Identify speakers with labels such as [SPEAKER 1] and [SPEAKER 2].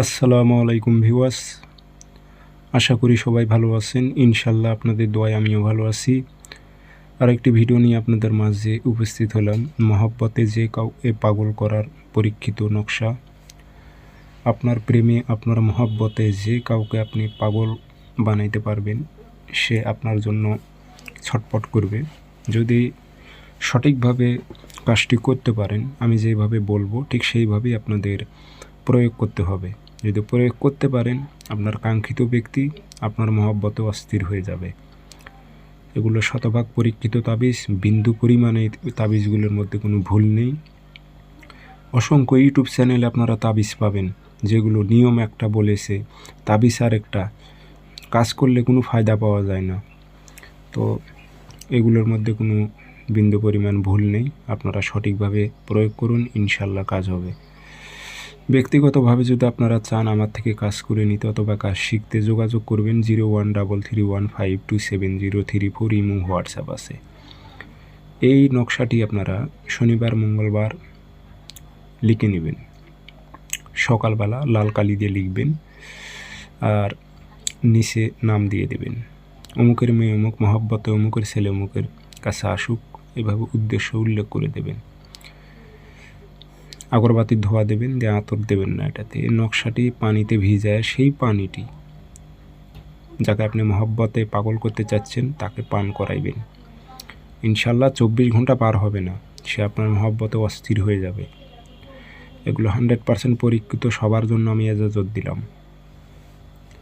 [SPEAKER 1] আসসালামু আলাইকুম ভিউয়ার্স। আশা করি সবাই ভালো আছেন। ইনশাল্লাহ আপনাদের দোয়ায় আমিও ভালো আছি। আর একটি ভিডিও নিয়ে আপনাদের মাঝে উপস্থিত হলাম। মহব্বতে যে কাউকে পাগল করার পরীক্ষিত নকশা। আপনার প্রেমে, আপনার মহব্বতে যে কাউকে আপনি পাগল বানাইতে পারবেন, সে আপনার জন্য ছটপট করবে। যদি সঠিকভাবে কাজটি করতে পারেন, আমি যেভাবে বলব, ঠিক সেইভাবেই আপনাদের প্রয়োগ করতে হবে। যদি প্রয়োগ করতে পারেন, আপনার কাঙ্ক্ষিত ব্যক্তি আপনার মহব্বতে অস্থির হয়ে যাবে। এগুলো শতভাগ পরীক্ষিত তাবিজ, বিন্দু পরিমাণে তাবিজগুলোর মধ্যে কোনো ভুল নেই। অসংখ্য ইউটিউব চ্যানেলে আপনারা তাবিজ পাবেন, যেগুলো নিয়ম একটা বলেছে, তাবিজ আর একটা। কাজ করলে কোনো ফায়দা পাওয়া যায় না। তো এগুলোর মধ্যে কোনো বিন্দু পরিমাণ ভুল নেই, আপনারা সঠিকভাবে প্রয়োগ করুন ইনশাল্লাহ কাজ হবে। ব্যক্তিগতভাবে যদি আপনারা চান আমার থেকে কাজ করে নিতে অথবা কাজ শিখতে, যোগাযোগ করবেন zero one double three one five two seven zero three four imo WhatsApp আছে। এই নকশাটি আপনারা শনিবার, মঙ্গলবার লিখে নেবেন। সকালবেলা লাল কালি দিয়ে লিখবেন আর নিচে নাম দিয়ে দেবেন। অমুকের মেয়ে অমুক, মহাব্বতে অমুকের ছেলে অমুকের কাছে আসুক, এভাবে উদ্দেশ্য উল্লেখ করে দেবেন। আগরবাতির ধোয়া দেবেন দিয়ে আতর দেবেন না এটাতে। নকশাটি পানিতে ভিজায় সেই পানিটি যাকে আপনি মহব্বতে পাগল করতে চাচ্ছেন, তাকে পান করাইবেন। ইনশাল্লাহ চব্বিশ ঘণ্টা পার হবে না, সে আপনার মহব্বতে অস্থির হয়ে যাবে। এগুলো হান্ড্রেড পার্সেন্ট পরীক্ষিত সবার জন্য আমি এজাজত দিলাম।